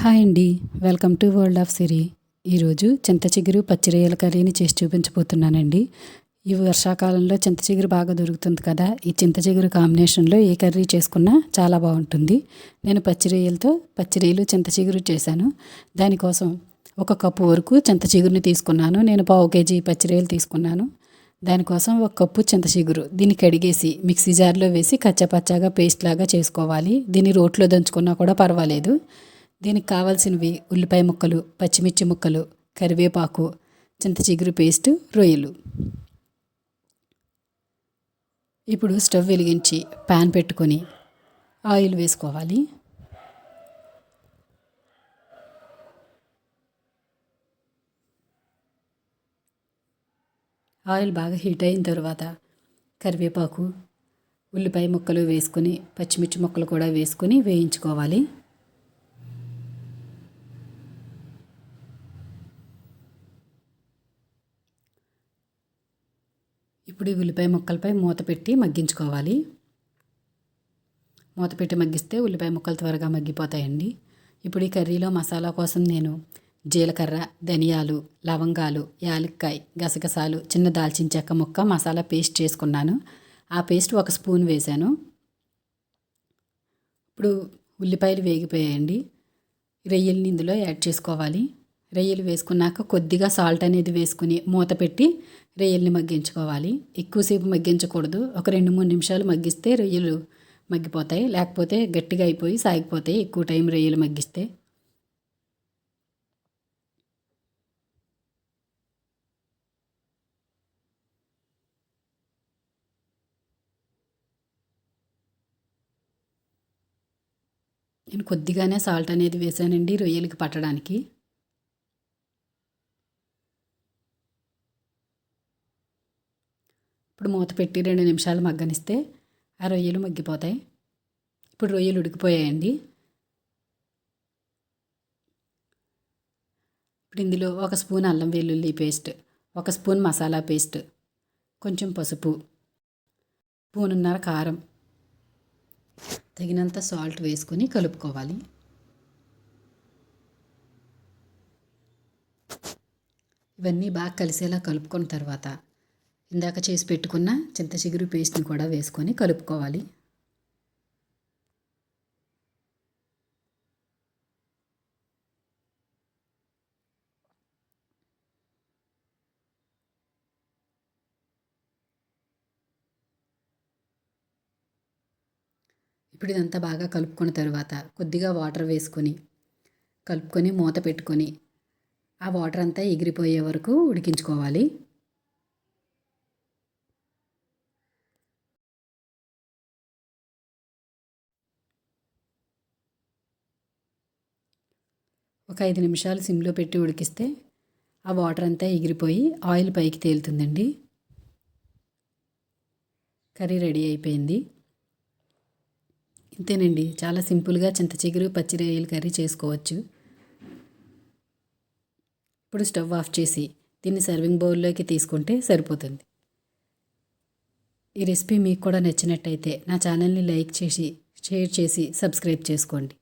Hi అండి. Welcome to world of Siri. ఈరోజు చింత చిగురు పచ్చిరొయ్యల కర్రీని చేసి చూపించబోతున్నానండి. ఈ వర్షాకాలంలో చింత చిగురు బాగా దొరుకుతుంది కదా. ఈ చింత చిగురు కాంబినేషన్లో ఏ కర్రీ చేసుకున్నా చాలా బాగుంటుంది. నేను పచ్చిరొయ్యలతో పచ్చిరొయ్యలు చింత చిగురు చేశాను. దానికోసం ఒక కప్పు వరకు చింత చిగురుని తీసుకున్నాను. నేను పావు కేజీ పచ్చిరొయ్యలు తీసుకున్నాను. దానికోసం ఒక కప్పు చింత చిగురు. దీన్ని కడిగేసి మిక్సీ జార్లో వేసి కచ్చపచ్చాగా పేస్ట్ లాగా చేసుకోవాలి. దీన్ని రోట్లో దంచుకున్నా కూడా పర్వాలేదు. దీనికి కావాల్సినవి ఉల్లిపాయ ముక్కలు పచ్చిమిర్చి ముక్కలు కరివేపాకు చింత చిగురు పేస్ట్ రొయ్యలు. ఇప్పుడు స్టవ్ వెలిగించి ప్యాన్ పెట్టుకొని ఆయిల్ వేసుకోవాలి. ఆయిల్ బాగా హీట్ అయిన తర్వాత కరివేపాకు ఉల్లిపాయ ముక్కలు వేసుకొని పచ్చిమిర్చి ముక్కలు కూడా వేసుకొని వేయించుకోవాలి. ఇప్పుడు ఈ ఉల్లిపాయ ముక్కలపై మూత పెట్టి మగ్గించుకోవాలి. మూత పెట్టి మగ్గిస్తే ఉల్లిపాయ ముక్కలు త్వరగా మగ్గిపోతాయండి. ఇప్పుడు ఈ కర్రీలో మసాలా కోసం నేను జీలకర్ర ధనియాలు లవంగాలు యాలక్కాయ గసగసాలు చిన్న దాల్చిన చెక్క ముక్క మసాలా పేస్ట్ చేసుకున్నాను. ఆ పేస్ట్ ఒక స్పూన్ వేశాను. ఇప్పుడు ఉల్లిపాయలు వేగిపోయాయండి. రొయ్యల్ని ఇందులో యాడ్ చేసుకోవాలి. రొయ్యలు వేసుకున్నాక కొద్దిగా సాల్ట్ అనేది వేసుకుని మూత పెట్టి రొయ్యల్ని మగ్గించుకోవాలి. ఎక్కువసేపు మగ్గించకూడదు. ఒక రెండు మూడు నిమిషాలు మగ్గిస్తే రొయ్యలు మగ్గిపోతాయి. లేకపోతే గట్టిగా అయిపోయి సాగిపోతాయి. ఎక్కువ టైం రొయ్యలు మగ్గిస్తే. నేను కొద్దిగానే సాల్ట్ అనేది వేసానండి రొయ్యలకి పట్టడానికి. ఇప్పుడు మూత పెట్టి రెండు నిమిషాలు మగ్గనిస్తే ఆ రొయ్యలు మగ్గిపోతాయి. ఇప్పుడు రొయ్యలు ఉడికిపోయాయండి. ఇప్పుడు ఇందులో ఒక స్పూన్ అల్లం వెల్లుల్లి పేస్ట్ ఒక స్పూన్ మసాలా పేస్ట్ కొంచెం పసుపు స్పూనున్నర కారం తగినంత సాల్ట్ వేసుకొని కలుపుకోవాలి. ఇవన్నీ బాగా కలిసేలా కలుపుకున్న తర్వాత ఇందాక చేసి పెట్టుకున్న చింత చిగురు పేస్ట్ని కూడా వేసుకొని కలుపుకోవాలి. ఇప్పుడు ఇదంతా బాగా కలుపుకున్న తర్వాత కొద్దిగా వాటర్ వేసుకొని కలుపుకొని మూత పెట్టుకొని ఆ వాటర్ అంతా ఎగిరిపోయే వరకు ఉడికించుకోవాలి. ఒక ఐదు నిమిషాలు సిమ్లో పెట్టి ఉడికిస్తే ఆ వాటర్ అంతా ఎగిరిపోయి ఆయిల్ పైకి తేలుతుందండి. కర్రీ రెడీ అయిపోయింది. ఇంతేనండి. చాలా సింపుల్గా చింత చిగురు పచ్చిరొయ్యలు కర్రీ చేసుకోవచ్చు. ఇప్పుడు స్టవ్ ఆఫ్ చేసి దీన్ని సర్వింగ్ బౌల్లోకి తీసుకుంటే సరిపోతుంది. ఈ రెసిపీ మీకు కూడా నచ్చినట్టయితే నా ఛానల్ని లైక్ చేసి షేర్ చేసి సబ్స్క్రైబ్ చేసుకోండి.